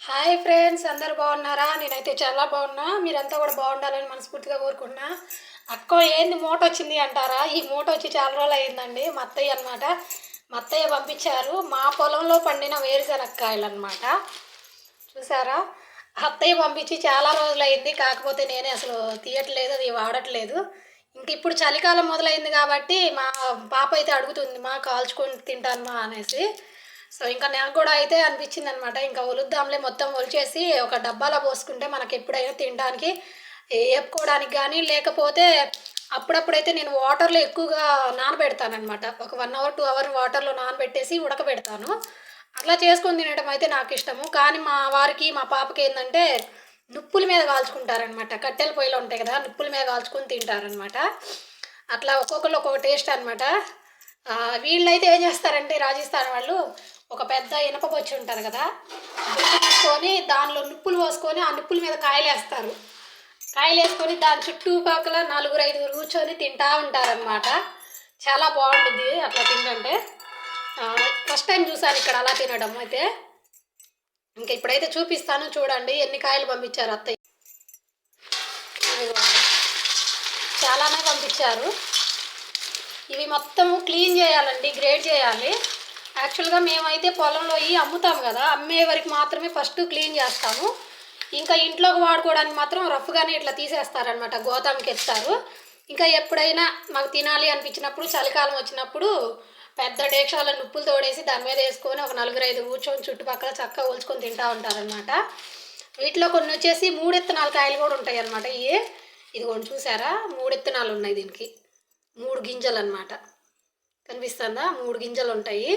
Hi friends అందరు బాగున్నారా? నేనైతే చాలా బాగున్నా. మీరంతా కూడా బాగుండాలని మనస్ఫూర్తిగా కోరుకున్నా అక్క ఏంది మూట వచ్చింది అంటారా? ఈ మూట వచ్చి చాలా రోజులు అయిందండి. మా అత్తయ్య అనమాట మత్తయ్య పంపించారు. మా పొలంలో పండిన వేరుశనక్కాయలు అనమాట చూసారా? అత్తయ్య పంపించి చాలా రోజులు అయింది. కాకపోతే నేనే అసలు తీయట్లేదు అది వాడట్లేదు. ఇంక ఇప్పుడు చలికాలం మొదలైంది కాబట్టి మా పాప అయితే అడుగుతుంది మా కాల్చుకొని తింటాను మా అనేసి. సో ఇంకా నాకు కూడా అయితే అనిపించింది అనమాట ఇంకా ఒలుద్దాంలే మొత్తం ఒలిచేసి ఒక డబ్బాలో పోసుకుంటే మనకి ఎప్పుడైనా తినడానికి వేపుకోవడానికి కానీ లేకపోతే అప్పుడప్పుడైతే నేను వాటర్లో ఎక్కువగా నానబెడతానమాట ఒక వన్ అవర్ టూ అవర్ వాటర్లో నానబెట్టేసి ఉడకబెడతాను. అట్లా చేసుకొని తినడం అయితే నాకు ఇష్టము. కానీ మా వారికి మా పాపకి ఏంటంటే నుప్పుల మీద కాల్చుకుంటారనమాట కట్టెల పొయ్యిలో ఉంటాయి కదా నుప్పుల మీద కాల్చుకొని తింటారనమాట అట్లా ఒక్కొక్కరు ఒక్కొక్క టేస్ట్ అనమాట వీళ్ళైతే ఏం చేస్తారంటే రాజస్థాన్ వాళ్ళు ఒక పెద్ద ఇనప బొచ్చి ఉంటుంది కదా తీసుకొని దానిలో నిప్పులు పోసుకొని ఆ నిప్పుల మీద కాయలు వేస్తారు కాయలు వేసుకొని దాని చుట్టుపక్కల నలుగురు ఐదుగురు కూర్చొని తింటా ఉంటారనమాట చాలా బాగుంటుంది అట్లా తింటుంటే. ఫస్ట్ టైం చూసాను ఇక్కడ అలా తినడం అయితే. ఇంకా ఇప్పుడైతే చూపిస్తాను చూడండి ఎన్ని కాయలు పంపించారు అత్తయ్య. చాలానే పంపించారు. ఇవి మొత్తం క్లీన్ చేయాలండి గ్రేడ్ చేయాలి. యాక్చువల్గా మేమైతే పొలంలో ఇవి అమ్ముతాం కదా అమ్మే వరకు మాత్రమే ఫస్ట్ క్లీన్ చేస్తాము. ఇంకా ఇంట్లోకి వాడుకోవడానికి మాత్రం రఫ్గానే ఇట్లా తీసేస్తారనమాట గోతాంకి ఎత్తారు ఇంకా ఎప్పుడైనా మాకు తినాలి అనిపించినప్పుడు చలికాలం వచ్చినప్పుడు పెద్ద డేక్షాల నుప్పులు తోడేసి దాని మీద వేసుకొని ఒక నలుగురు ఐదు కూర్చొని చుట్టుపక్కల చక్కగా ఒలుచుకొని తింటా ఉంటారనమాట వీటిలో కొన్ని వచ్చేసి మూడు కాయలు కూడా ఉంటాయి అనమాట ఇవి. ఇదిగోండి చూసారా? మూడెత్తనాలు ఉన్నాయి దీనికి. మూడు గింజలు అనమాట కనిపిస్తుందా? మూడు గింజలు ఉంటాయి.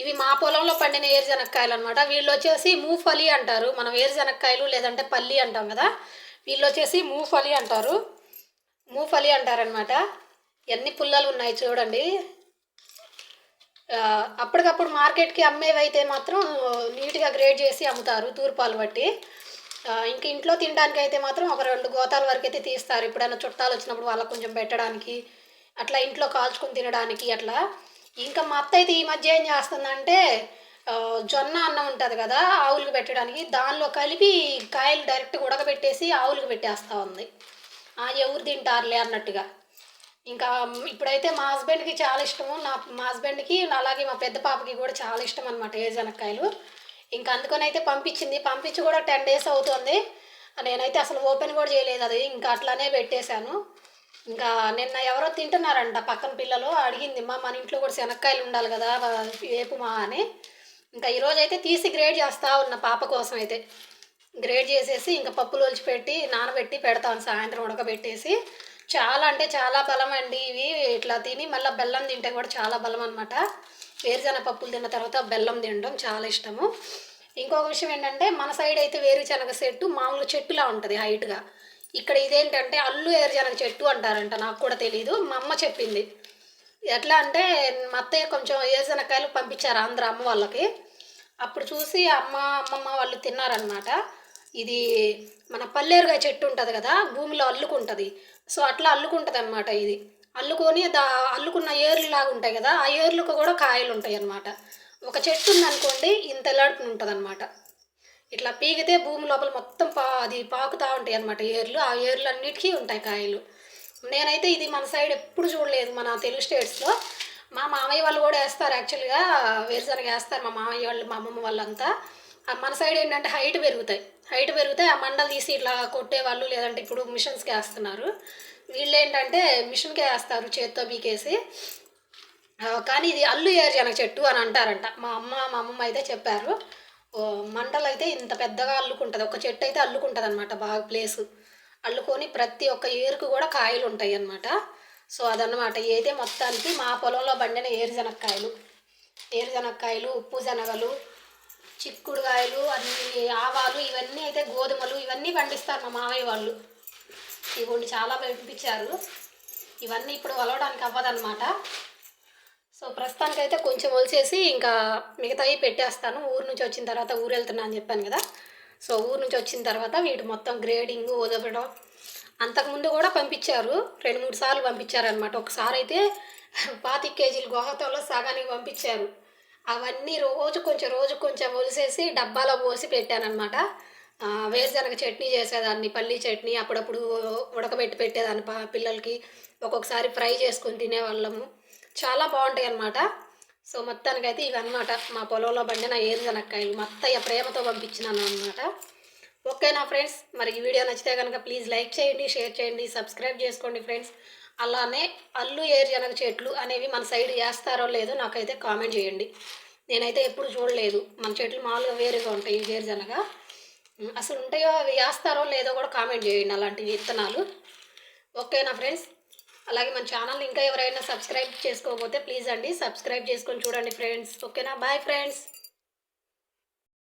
ఇవి మా పొలంలో పండిన ఏరుశనక్కాయలు అనమాట వీళ్ళు వచ్చేసి మూఫలి అంటారు. మనం ఏరుశనక్కాయలు లేదంటే పల్లి అంటాం కదా. వీళ్ళు వచ్చేసి మూఫలి అంటారు. మూఫలి అంటారనమాట ఎన్ని పుల్లలు ఉన్నాయి చూడండి అప్పటికప్పుడు మార్కెట్కి అమ్మేవి అయితే మాత్రం నీట్గా గ్రేడ్ చేసి అమ్ముతారు తూర్పాలు బట్టి. ఇంక ఇంట్లో తినడానికి అయితే మాత్రం ఒక రెండు గోతాల వరకు అయితే తీస్తారు. ఎప్పుడైనా చుట్టాలు వచ్చినప్పుడు వాళ్ళకు కొంచెం పెట్టడానికి అట్లా ఇంట్లో కాల్చుకొని తినడానికి అట్లా. ఇంకా మా అత్త అయితే ఈ మధ్య ఏం చేస్తుందంటే జొన్న అన్నం ఉంటుంది కదా ఆవులకు పెట్టడానికి దానిలో కలిపి కాయలు డైరెక్ట్ ఉడకబెట్టేసి ఆవులకు పెట్టేస్తూ ఉంది. ఎవరు తింటారులే అన్నట్టుగా. ఇంకా ఇప్పుడైతే మా హస్బెండ్కి చాలా ఇష్టము. నా మా హస్బెండ్కి అలాగే మా పెద్ద పాపకి కూడా చాలా ఇష్టం అనమాట ఏజనక్కాయలు ఇంకా అందుకని అయితే పంపించింది. పంపించి కూడా టెన్ డేస్ అవుతుంది. నేనైతే అసలు ఓపెన్ కూడా చేయలేదు అది. ఇంకా అట్లానే పెట్టేశాను. ఇంకా నిన్న ఎవరో తింటున్నారంట పక్కన పిల్లలు అడిగింది మా మన ఇంట్లో కూడా శనక్కాయలు ఉండాలి కదా వేపుమా అని. ఇంకా ఈరోజు అయితే తీసి గ్రేడ్ చేస్తా ఉన్న పాప కోసం అయితే. గ్రేడ్ చేసేసి ఇంకా పప్పులు ఒలిచిపెట్టి నానబెట్టి పెడతాను సాయంత్రం ఉడకబెట్టేసి. చాలా అంటే చాలా బలం అండి ఇవి. ఇట్లా తిని మళ్ళీ బెల్లం తింటే కూడా చాలా బలం అనమాట వేరుశనగ పప్పులు తిన్న తర్వాత బెల్లం తినడం చాలా ఇష్టము. ఇంకొక విషయం ఏంటంటే మన సైడ్ అయితే వేరుశనగ చెట్టు మామూలు చెట్టులా ఉంటుంది హైట్గా. ఇక్కడ ఇదేంటంటే అల్లు వేరుశనగ చెట్టు అంటారంట నాకు కూడా తెలియదు మా అమ్మ చెప్పింది. ఎట్లా అంటే మా అత్తయ్య కొంచెం ఏజనకాయలు పంపించారు ఆంధ్ర అమ్మ వాళ్ళకి. అప్పుడు చూసి అమ్మ అమ్మమ్మ వాళ్ళు తిన్నారనమాట ఇది మన పల్లేరుగా చెట్టు ఉంటుంది కదా భూమిలో అల్లుకుంటుంది. సో అట్లా అల్లుకుంటుంది అనమాట ఇది. అల్లుకొని దా అల్లుకున్న ఏర్లు లాగా ఉంటాయి కదా ఆ ఏర్లకు కూడా కాయలు ఉంటాయి అనమాట ఒక చెట్టు ఉందనుకోండి ఇంత ఎలాడుకుని ఉంటుంది అనమాట ఇట్లా పీకితే భూమి లోపల మొత్తం పా అది పాకుతూ ఉంటాయి అనమాట ఏర్లు ఆ ఏర్లు అన్నిటికీ ఉంటాయి కాయలు. నేనైతే ఇది మన సైడ్ ఎప్పుడు చూడలేదు మన తెలుగు స్టేట్స్లో మా మామయ్య వాళ్ళు కూడా వేస్తారు యాక్చువల్గా వేరుశనగ వేస్తారు మా మామయ్య వాళ్ళు మా అమ్మమ్మ వాళ్ళంతా. ఆ మన సైడ్ ఏంటంటే హైట్ పెరుగుతాయి. హైట్ పెరుగుతాయి ఆ మండలు తీసి ఇట్లా కొట్టేవాళ్ళు లేదంటే ఇప్పుడు మిషన్స్కి వేస్తున్నారు. వీళ్ళు ఏంటంటే మిషన్కే వేస్తారు చేత్తో బీకేసి కానీ ఇది అల్లు ఏరుజనగ చెట్టు అని అంటారంట. మా అమ్మ మా అమ్మమ్మ అయితే చెప్పారు. మండలు అయితే ఇంత పెద్దగా అల్లుకుంటుంది. ఒక చెట్టు అయితే అల్లుకుంటుంది అనమాట బాగా ప్లేసు. అల్లుకొని ప్రతి ఒక్క ఏరుకు కూడా కాయలు ఉంటాయి అన్నమాట సో అదనమాట ఏదే మొత్తానికి మా పొలంలో పండిన ఏరుశనక్కాయలు ఏరుశనక్కాయలు ఉప్పు శనగలు చిక్కుడుకాయలు అన్ని ఆవాలు ఇవన్నీ అయితే గోధుమలు ఇవన్నీ పండిస్తారు మా మామయ్య వాళ్ళు. ఇవ్వండి చాలా పంపించారు. ఇవన్నీ ఇప్పుడు వలవడానికి అవ్వదన్నమాట. సో ప్రస్తుతానికైతే కొంచెం ఒలిచేసి ఇంకా మిగతావి పెట్టేస్తాను. ఊరు నుంచి వచ్చిన తర్వాత ఊరు వెళ్తున్నా అని చెప్పాను కదా. సో ఊరు నుంచి వచ్చిన తర్వాత వీటి మొత్తం గ్రేడింగ్ వదలడం అంతకుముందు కూడా పంపించారు. రెండు మూడు సార్లు పంపించారనమాట ఒకసారి అయితే పాతిక కేజీలు గోహతంలో సగానికి పంపించారు. అవన్నీ రోజు కొంచెం రోజు కొంచెం ఒలిసేసి డబ్బాలో పోసి పెట్టానమాట వేరుశనగ చట్నీ చేసేదాన్ని పల్లీ చట్నీ అప్పుడప్పుడు ఉడకబెట్టి పెట్టేదాన్ని పా పిల్లలకి. ఒక్కొక్కసారి ఫ్రై చేసుకొని తినేవాళ్ళము. చాలా బాగుంటాయి అన్నమాట సో మొత్తానికైతే ఇవన్నమాట. మా పొలంలో పండిన ఏరుశనక్కాయలు మా అత్తయ్య ప్రేమతో పంపించినాను అనమాట ఓకేనా ఫ్రెండ్స్? మరి ఈ వీడియో నచ్చితే కనుక ప్లీజ్ లైక్ చేయండి షేర్ చేయండి సబ్స్క్రైబ్ చేసుకోండి ఫ్రెండ్స్. అలానే అల్లు ఏరుజనక చెట్లు అనేవి మన సైడ్ వేస్తారో లేదో నాకైతే కామెంట్ చేయండి. నేనైతే ఎప్పుడు చూడలేదు. మన చెట్లు మామూలుగా వేరుగా ఉంటాయి ఈ అసలు ఉంటాయో అవి వేస్తారో లేదో కూడా కామెంట్ చేయండి అలాంటి విత్తనాలు. ఓకేనా ఫ్రెండ్స్? అలాగే మన ఛానల్ ఇంకా ఎవరైనా సబ్స్క్రైబ్ చేసుకోకపోతే ప్లీజ్ అండి సబ్స్క్రైబ్ చేసుకొని చూడండి ఫ్రెండ్స్ ఓకేనా బాయ్ ఫ్రెండ్స్